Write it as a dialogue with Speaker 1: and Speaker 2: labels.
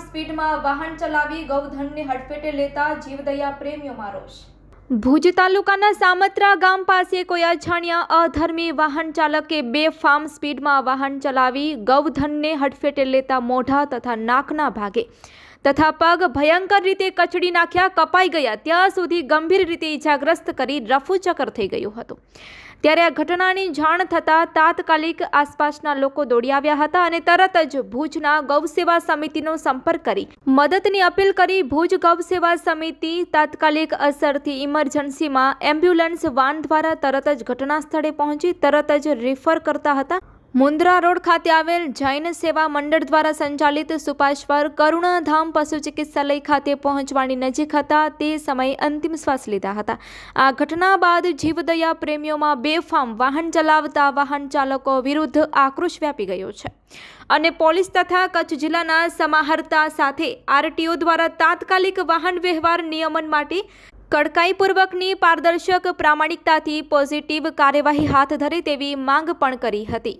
Speaker 1: સ્પીડમાં વાહન ચલાવી ગૌધનને હડફેટે લેતા જીવદયા પ્રેમીઓમાં રોષ. ભુજ તાલુકાના સામત્રા ગામ પાસે કોઈ અજાણ્યા અધર્મી વાહન ચાલકે બે ફાર્મ સ્પીડમાં વાહન ચલાવી ગૌધનને હડફેટે લેતા મોઢા તથા નાકના ભાગે તથા પગ ભયંકર રીતે કચડી નાખ્યા, કપાઈ ગયા. ત્યાં સુધી ગંભીર રીતે ઈજાગ્રસ્ત કરી રફુચક્કર થઈ ગયું હતું. ત્યારે આ ઘટનાની જાણ થતાં તાત્કાલિક આસપાસના લોકો દોડી આવ્યા હતા અને તરત જ ભુજના ગૌસેવા સમિતિનો સંપર્ક કરી મદદની અપીલ કરી. ભુજ ગૌસેવા સમિતિ તાત્કાલિક અસરથી ઇમરજન્સીમાં એમ્બ્યુલન્સ વાન દ્વારા તરત જ ઘટના સ્થળે પહોંચી, તરત જ રિફર કરતા હતા. મુન્દ્રા રોડ ખાતે આવેલ જૈન સેવા મંડળ દ્વારા સંચાલિત સુપાશ્વર કરુણાધામ પશુ ચિકિત્સાલય ખાતે પહોંચવાની નજીક હતા. તે સમયે અંતિમ શ્વાસ લીધા હતા. આ ઘટના બાદ જીવદયા પ્રેમીઓમાં બેફામ વાહન ચલાવતા વાહન ચાલકો વિરુદ્ધ આક્રોશ વ્યાપી ગયો છે. અને પોલીસ તથા કચ્છ જિલ્લાના સમાહર્તા સાથે આરટીઓ દ્વારા તાત્કાલિક વાહન વ્યવહાર નિયમન માટે કડકાઈપૂર્વકની પારદર્શક પ્રામાણિકતાથી પોઝિટિવ કાર્યવાહી હાથ ધરે તેવી માંગ પણ કરી હતી.